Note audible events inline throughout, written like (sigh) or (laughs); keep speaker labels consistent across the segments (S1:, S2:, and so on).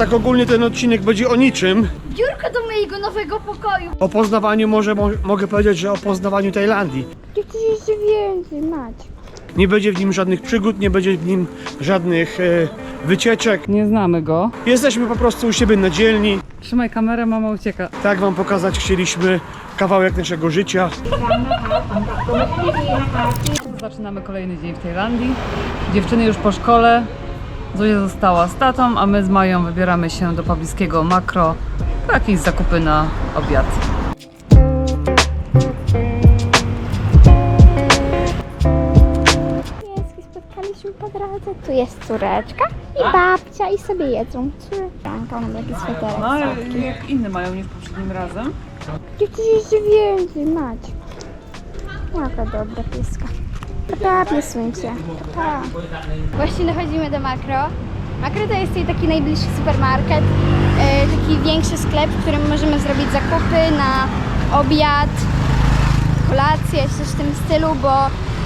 S1: tak ogólnie ten odcinek będzie o niczym.
S2: Biurko do mojego nowego pokoju.
S1: O poznawaniu może mo mogę powiedzieć, że o poznawaniu Tajlandii.
S2: Ty chcesz jeszcze więcej, mać.
S1: Nie będzie w nim żadnych przygód, nie będzie w nim żadnych e, wycieczek.
S3: Nie znamy go.
S1: Jesteśmy po prostu u siebie na dzielni.
S3: Trzymaj kamerę, mama ucieka.
S1: Tak wam pokazać chcieliśmy kawałek naszego życia.
S3: Zaczynamy kolejny dzień w Tajlandii. Dziewczyny już po szkole. Zuzia została z tatą, a my z Mają wybieramy się do pobliskiego makro po jakieś zakupy na obiad.
S2: Pieski spotkaliśmy po drodze. Tu jest córeczka i babcia i sobie jedzą. Córeczka, ona ma taki sweterek.
S3: No jak inne mają niż poprzednim razem.
S2: Chcesz jeszcze więcej, mać. Jaka dobra pieska. Pa, piesuńcie. Pa. Właśnie dochodzimy do Makro. Makro to jest taki najbliższy supermarket, e, taki większy sklep, w którym możemy zrobić zakupy na obiad, kolację, coś w tym stylu, bo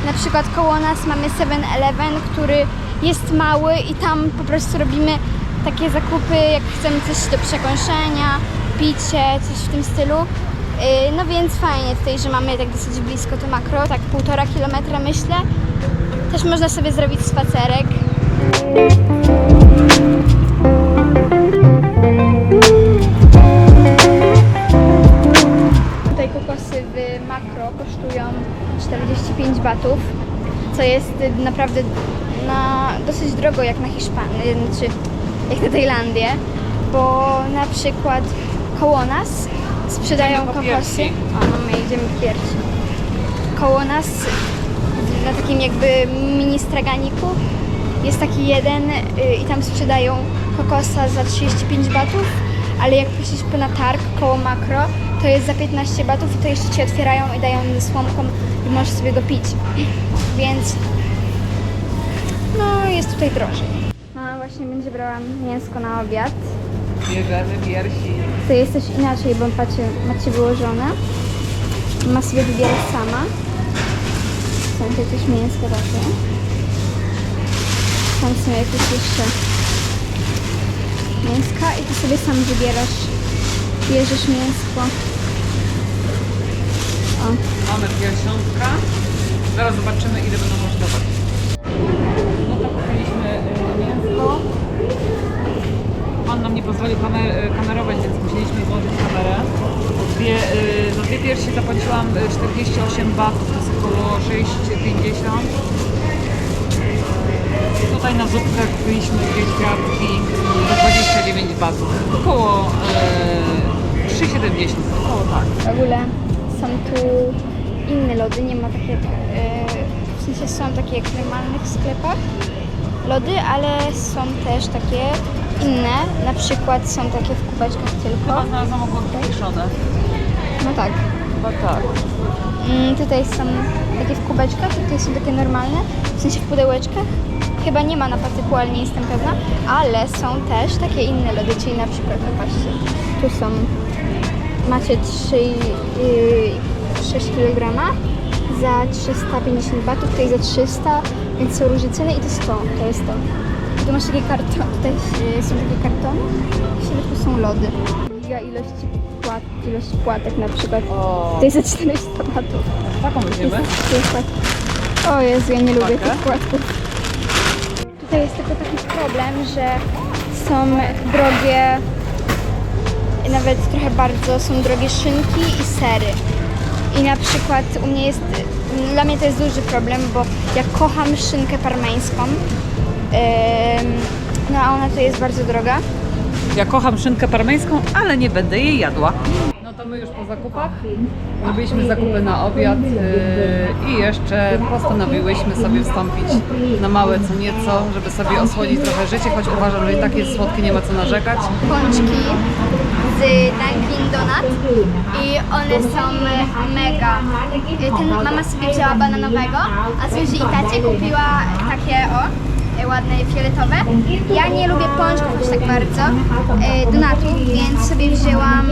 S2: na przykład koło nas mamy 7-Eleven, który jest mały i tam po prostu robimy takie zakupy, jak chcemy coś do przekąszenia, picie, coś w tym stylu. Yy, No więc fajnie tutaj, że mamy tak dosyć blisko to makro, tak półtora kilometra myślę. Też można sobie zrobić spacerek. Tutaj kokosy w makro kosztują 45 batów, co jest y, naprawdę na, dosyć drogo jak na Hiszpanię, czy jak na Tajlandię, bo na przykład koło nas sprzedają kokosy. O, no my idziemy pierwsi. Koło nas na takim jakby mini straganiku jest taki jeden y, i tam sprzedają kokosa za 35 batów, ale jak pójdziesz po na targ koło makro, to jest za 15 batów i to jeszcze ci otwierają i dają ze słomką i możesz sobie go pić. Więc no jest tutaj drożej. Mama właśnie będzie brała mięsko na obiad.
S3: Bierzemy piersi.
S2: To jest coś inaczej, bo macie, macie wyłożone. Ma sobie wybierać sama. Są tutaj też mięsko takie. Tam są jakieś jeszcze mięska i ty sobie sam wybierasz. Bierzesz mięsko. O,
S3: Mamy piersiątka. Zaraz zobaczymy ile będą kosztować. No to kupiliśmy y, mięsko. Pan nam nie pozwolił kamer kamerować, więc musieliśmy włożyć kamerę. Dwie, y, za dwie piersi zapłaciłam y, 48 batów, to jest około 6,50. Tutaj na zupkę kupiliśmy dwie kwiatki za 29 batów. Około y, 3,70. Około tak.
S2: w ogóle są tu inne lody, nie ma takie, e, w sensie są takie jak w normalnych sklepach lody, ale są też takie inne, na przykład są takie w kubeczkach tylko.
S3: Chyba znalazłam ogórki kiszone.
S2: No tak.
S3: Chyba tak.
S2: Mm, tutaj są takie w kubeczkach, tutaj są takie normalne, w sensie w pudełeczkach. Chyba nie ma na patyku, ale nie jestem pewna, ale są też takie inne lody, czyli na przykład, patrzcie, tu są, macie 3, yy, 6 kg za 350 batów, tutaj za 300, więc są różne ceny i to jest to, to jest to. Tu masz takie kartony, tutaj są takie kartony, w środku są lody. Giga ilości płat, ilość płatek na przykład.
S3: O,
S2: To jest za 400 batów.
S3: taką weźmiemy.
S2: O Jezu, ja nie lubię tych płatków. Tutaj jest tylko taki problem, że są drogie, nawet trochę bardzo są drogie szynki i sery. I na przykład u mnie jest, dla mnie to jest duży problem, bo ja kocham szynkę parmeńską, no a ona tu jest bardzo droga.
S3: Ja kocham szynkę parmeńską, ale nie będę jej jadła. No to my już po zakupach. Zrobiliśmy zakupy na obiad yy, i jeszcze postanowiłyśmy sobie wstąpić na małe co nieco, żeby sobie osłodzić trochę życie, choć uważam, że i tak jest słodkie, nie ma co narzekać.
S2: pączki z Dunkin Donut i one są mega. Ten mama sobie wzięła bananowego, a Zuzi i tacie kupiła takie o ładne, fioletowe. Ja nie lubię pączków już tak bardzo, e, donatów, więc sobie wzięłam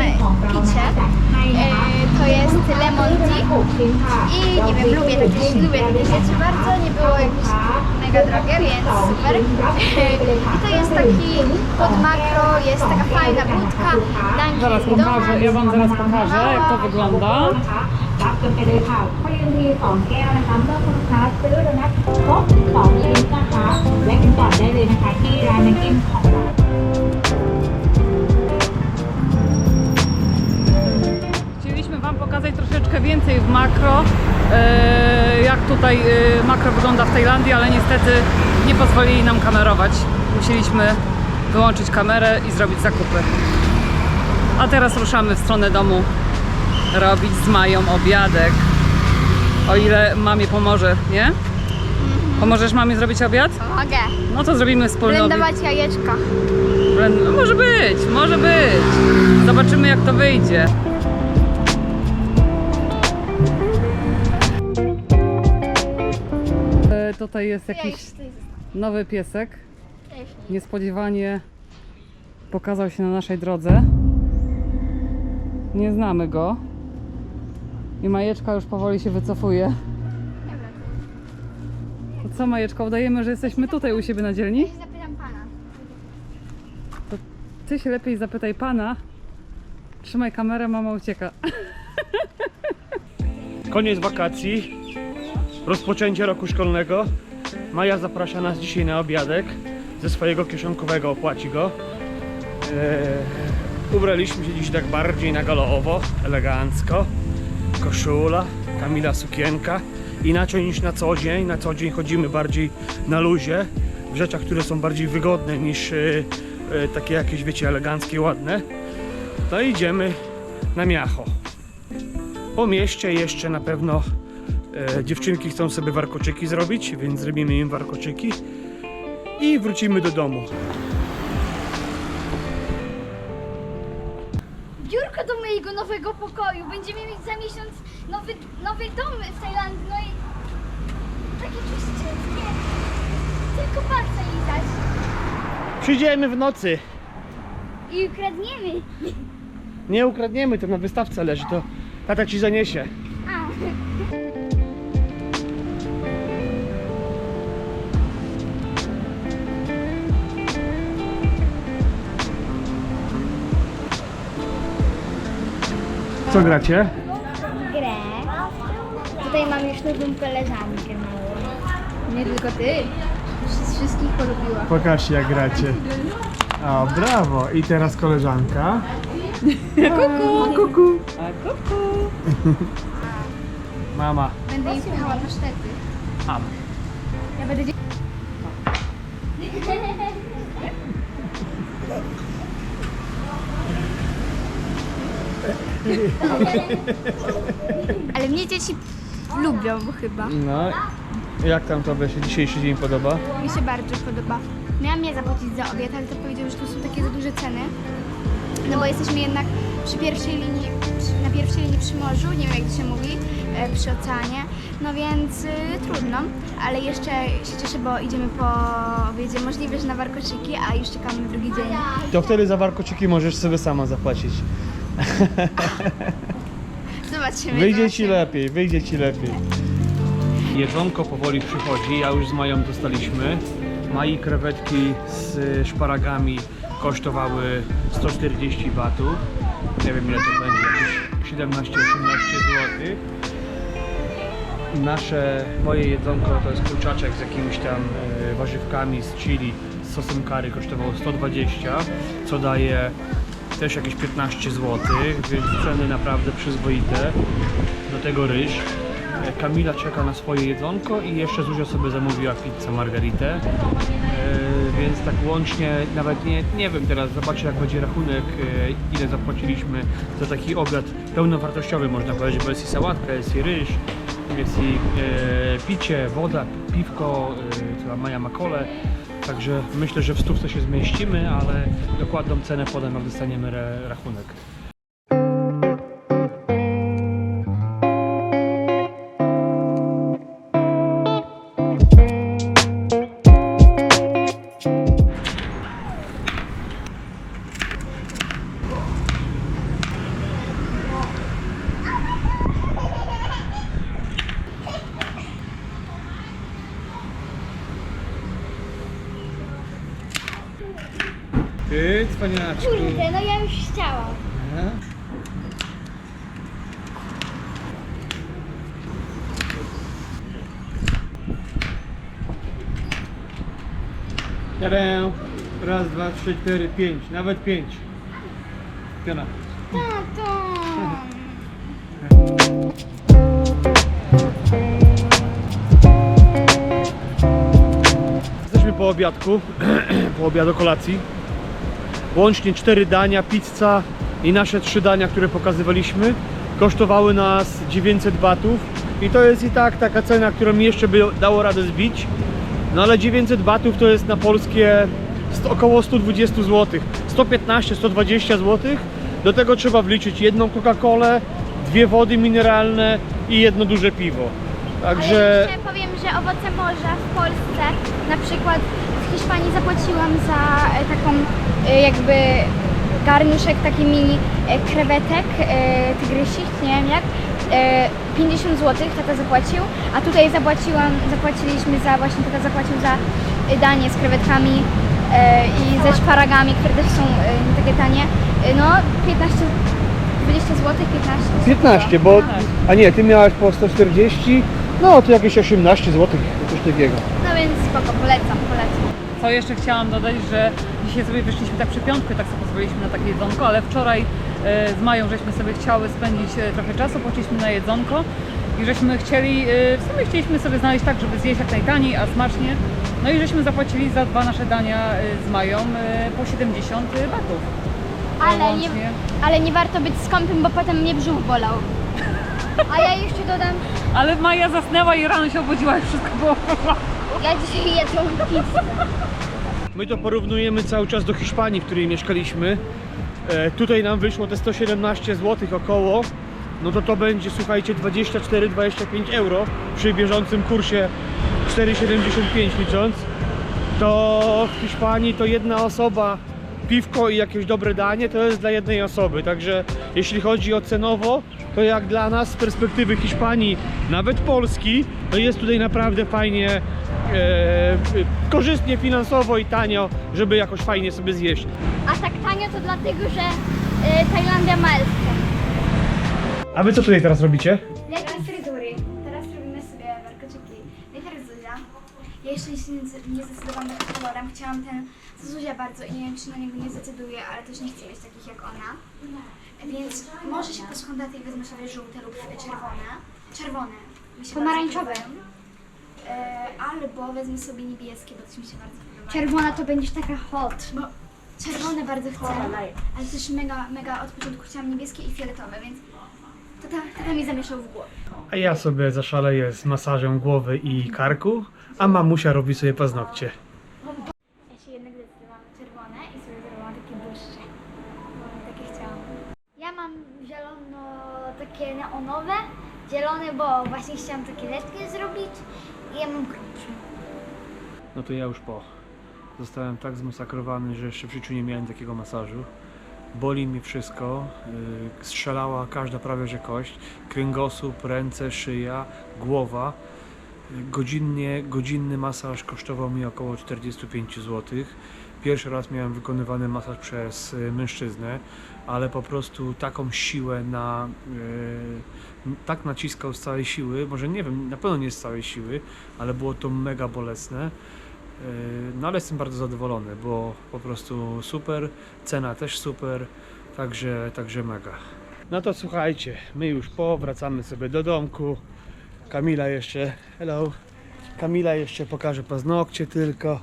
S2: picie. E, to jest lemon tea i nie wiem, lubię takie, lubię takie rzeczy bardzo, nie było jakieś mega drogie, więc super. I to jest taki pod makro, jest taka fajna budka, Dunkin'
S3: Zaraz pokażę, ja Wam zaraz pokażę, jak to wygląda.
S4: รับกันไปเลยค่ะก็ยังมีสองแก้วนะคะเมื่อคุณลูกค้าซื้อโดนัทครบ12ชิ้นนะคะแวะกันก่อนได้เลยนะคะ ที่ร้านนักกินของเรา
S3: Chcieliśmy Wam pokazać troszeczkę więcej w makro, e, jak tutaj e, makro wygląda w Tajlandii, ale niestety nie pozwolili nam kamerować. Musieliśmy wyłączyć kamerę i zrobić zakupy. A teraz ruszamy w stronę domu robić z Mają obiadek. O ile mamie pomoże, nie? Pomożesz mamie zrobić obiad?
S2: Mogę.
S3: No to zrobimy wspólny obiad.
S2: Blendować jajeczka.
S3: Blend- No może być, może być. Zobaczymy jak to wyjdzie. E, Tutaj jest jakiś nowy piesek. Niespodziewanie pokazał się na naszej drodze. Nie znamy go. I Majeczka już powoli się wycofuje. To co Majeczka, udajemy, że jesteśmy tutaj u siebie na dzielni?
S2: Zapytam pana.
S3: Ty się lepiej zapytaj pana. Trzymaj kamerę, mama ucieka. (laughs)
S1: Koniec wakacji, rozpoczęcie roku szkolnego. Maja zaprasza nas dzisiaj na obiadek. Ze swojego kieszonkowego opłaci go. Eee, ubraliśmy się dziś tak bardziej na galoowo, elegancko. Koszula, Kamila sukienka. Inaczej niż na co dzień. Na co dzień chodzimy bardziej na luzie, w rzeczach, które są bardziej wygodne niż e, e, takie jakieś, wiecie, eleganckie, ładne. No i idziemy na miacho. Po mieście jeszcze na pewno e, dziewczynki chcą sobie warkoczyki zrobić, więc zrobimy im warkoczyki i wrócimy do domu.
S2: Biurko do mojego nowego pokoju. Będziemy mieć za miesiąc nowy, nowy dom w Tajlandii. No i takie czyściutkie. Tylko palce lizać.
S1: Przyjdziemy w nocy.
S2: I ukradniemy.
S1: Nie ukradniemy, to na wystawce leży, to tata ci zaniesie. Co gracie?
S2: Grę. Tutaj mam już nową koleżankę małą. Nie tylko ty. Już wszystkich polubiła.
S1: Pokażcie jak gracie. O, brawo. I teraz koleżanka.
S3: Kuku! (laughs)
S1: Kuku.
S3: A kuku! (laughs)
S1: Mama.
S2: Będę jej pchała pasztety.
S1: Am.
S2: Ja będę... (laughs) (laughs) Ale mnie dzieci lubią chyba.
S1: No. Jak tam tobie się dzisiejszy dzień podoba?
S2: Mi się bardzo podoba. Miałam je zapłacić za obiad, ale to powiedział, że tu są takie za duże ceny. No bo jesteśmy jednak przy pierwszej linii, przy- na pierwszej linii przy morzu, nie wiem jak to się mówi, e, przy oceanie. No więc y, trudno, ale jeszcze się cieszę, bo idziemy po obiedzie możliwe, że na warkoczyki, a już czekamy drugi dzień.
S1: To wtedy za warkoczyki możesz sobie sama zapłacić. (laughs)
S2: Zobaczymy.
S1: Wyjdzie ci lepiej, wyjdzie ci lepiej. Jedzonko powoli przychodzi, ja już z Mają dostaliśmy. Mai krewetki z y, szparagami kosztowały 140 batów. Nie wiem ile to będzie, jakieś 17-18 zł. Nasze, moje jedzonko to jest kurczaczek z jakimiś tam e, warzywkami z chili, z sosem curry kosztowało 120, co daje też jakieś 15 zł, więc ceny naprawdę przyzwoite. Do tego ryż. E, Kamila czeka na swoje jedzonko i jeszcze Zuzia sobie zamówiła pizzę margaritę. E, więc tak łącznie nawet nie, nie wiem teraz, zobaczę jak będzie rachunek, e, ile zapłaciliśmy za taki obiad pełnowartościowy można powiedzieć, bo jest i sałatka, jest i ryż, jest i e, picie, woda, piwko, e, która Maja ma kole. Także myślę, że w stówce się zmieścimy, ale dokładną cenę podam, jak dostaniemy rachunek. Ty, cwaniaczku.
S2: Kurde, no ja już chciałam.
S1: Jadę. Raz, dwa, trzy, cztery, pięć. Nawet pięć. Piona.
S2: Tato.
S1: Jesteśmy po obiadku, (clears throat) po obiadu kolacji. Łącznie cztery dania, pizza i nasze trzy dania, które pokazywaliśmy, kosztowały nas 900 batów. I to jest i tak taka cena, którą mi jeszcze by dało radę zbić. No ale 900 batów to jest na polskie około 120 zł. 115-120 zł. Do tego trzeba wliczyć jedną Coca-Colę, dwie wody mineralne i jedno duże piwo.
S2: Ale
S1: Także
S2: jeszcze powiem, że owoce morza w Polsce, na przykład Hiszpanii zapłaciłam za e, taką e, jakby garnuszek taki mini e, krewetek tygrysich, nie wiem jak, e, 50 zł tata zapłacił, a tutaj zapłaciłam, zapłaciliśmy za, właśnie tata zapłacił za danie z krewetkami i ze szparagami, które też są nie takie tanie, no 15 20 zł, 15 zł.
S1: 15, bo. A nie, ty miałaś po 140, no to jakieś 18 zł, coś takiego.
S2: No więc spoko, polecam, polecam.
S3: Co jeszcze chciałam dodać, że dzisiaj sobie wyszliśmy tak przy piątkę, tak sobie pozwoliliśmy na takie jedzonko, ale wczoraj e, z Mają żeśmy sobie chciały spędzić e, trochę czasu, poszliśmy na jedzonko i żeśmy chcieli, e, w sumie chcieliśmy sobie znaleźć tak, żeby zjeść jak najtaniej, a smacznie. No i żeśmy zapłacili za dwa nasze dania z Mają po 70 batów.
S2: Ale nie, ale nie warto być skąpym, bo potem mnie brzuch bolał. A ja jeszcze dodam,
S3: Ale Maja zasnęła i rano się obudziła i wszystko było w porządku.
S2: ja dzisiaj jadłam pizzę.
S1: My to porównujemy cały czas do Hiszpanii, w której mieszkaliśmy. E, tutaj nam wyszło te 117 zł około. No to to będzie, słuchajcie, 24-25 euro przy bieżącym kursie 4,75 licząc. To w Hiszpanii to jedna osoba, piwko i jakieś dobre danie to jest dla jednej osoby. Także jeśli chodzi o cenowo, to jak dla nas z perspektywy Hiszpanii, nawet Polski, to jest tutaj naprawdę fajnie, e, korzystnie finansowo i tanio, żeby jakoś fajnie sobie zjeść.
S2: A tak tanio to dlatego, że y, Tajlandia ma elfkę.
S1: A wy co tutaj teraz robicie?
S2: Jakie fryzury? Teraz robimy sobie warkoczyki. Najpierw Zuzia. Ja jeszcze się nie- nie zdecydowałam nad kolorem. Chciałam ten z Zuzia bardzo i nie wiem, czy na niego nie zdecyduję, ale też nie chcę mieć takich jak ona. Więc może się poskonda i wezmę sobie żółte lub czerwone. Czerwone. Mi się Pomarańczowe. bardzo podobają. E, albo wezmę sobie niebieskie, bo też mi się bardzo podoba.
S5: Czerwona to będziesz taka hot.
S2: Bo czerwone bardzo chcę, ale też mega, mega od początku chciałam niebieskie i fioletowe, więc tata, tata mi zamieszał w głowie.
S1: A ja sobie zaszaleję z masażem głowy i karku, a mamusia robi sobie paznokcie.
S2: Ja się jednak zdecydowałam na czerwone i sobie zrobiłam takie błyszcze. Bo takie chciałam.
S5: Ja mam zielono takie neonowe. Zielone, bo właśnie chciałam takie letnie zrobić. Ja mam grubsze.
S1: No to ja już po. Zostałem tak zmasakrowany, że jeszcze w życiu nie miałem takiego masażu. Boli mnie wszystko, yy, strzelała każda prawie że kość, kręgosłup, ręce, szyja, głowa. Godzinnie, godzinny masaż kosztował mi około 45 zł. Pierwszy raz miałem wykonywany masaż przez y, mężczyznę, ale po prostu taką siłę na. Yy, tak naciskał z całej siły, może nie wiem, na pewno nie z całej siły, ale było to mega bolesne. Yy, No ale jestem bardzo zadowolony, bo po prostu super, cena też super, także, także mega. No to słuchajcie, my już po, wracamy sobie do domku. Kamila jeszcze, hello. Kamila jeszcze pokaże paznokcie tylko.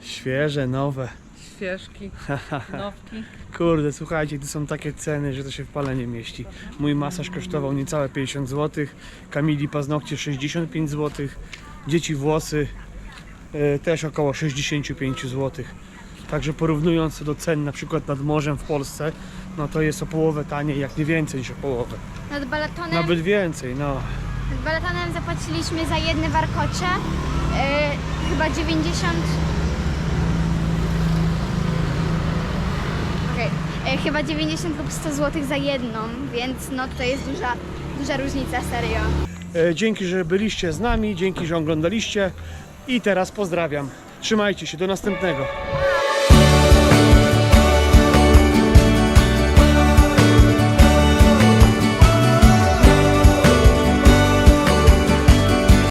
S1: Świeże, nowe.
S3: Świeżki, (laughs) nowki.
S1: Kurde, słuchajcie, tu są takie ceny, że to się w pale nie mieści. Mój masaż kosztował niecałe 50 zł, Kamili paznokcie 65 zł, dzieci włosy e, też około 65 zł. Także porównując to do cen na przykład nad morzem w Polsce, no to jest o połowę taniej, jak nie więcej niż o połowę.
S2: Nad balatonem,
S1: Nawet więcej, no.
S2: Nad balatonem zapłaciliśmy za jedne warkocze e, chyba 90... Okej, e, chyba 90 lub 100 zł za jedną, więc no to jest duża, duża różnica, serio.
S1: E, Dzięki, że byliście z nami, dzięki, że oglądaliście i teraz pozdrawiam. Trzymajcie się, do następnego.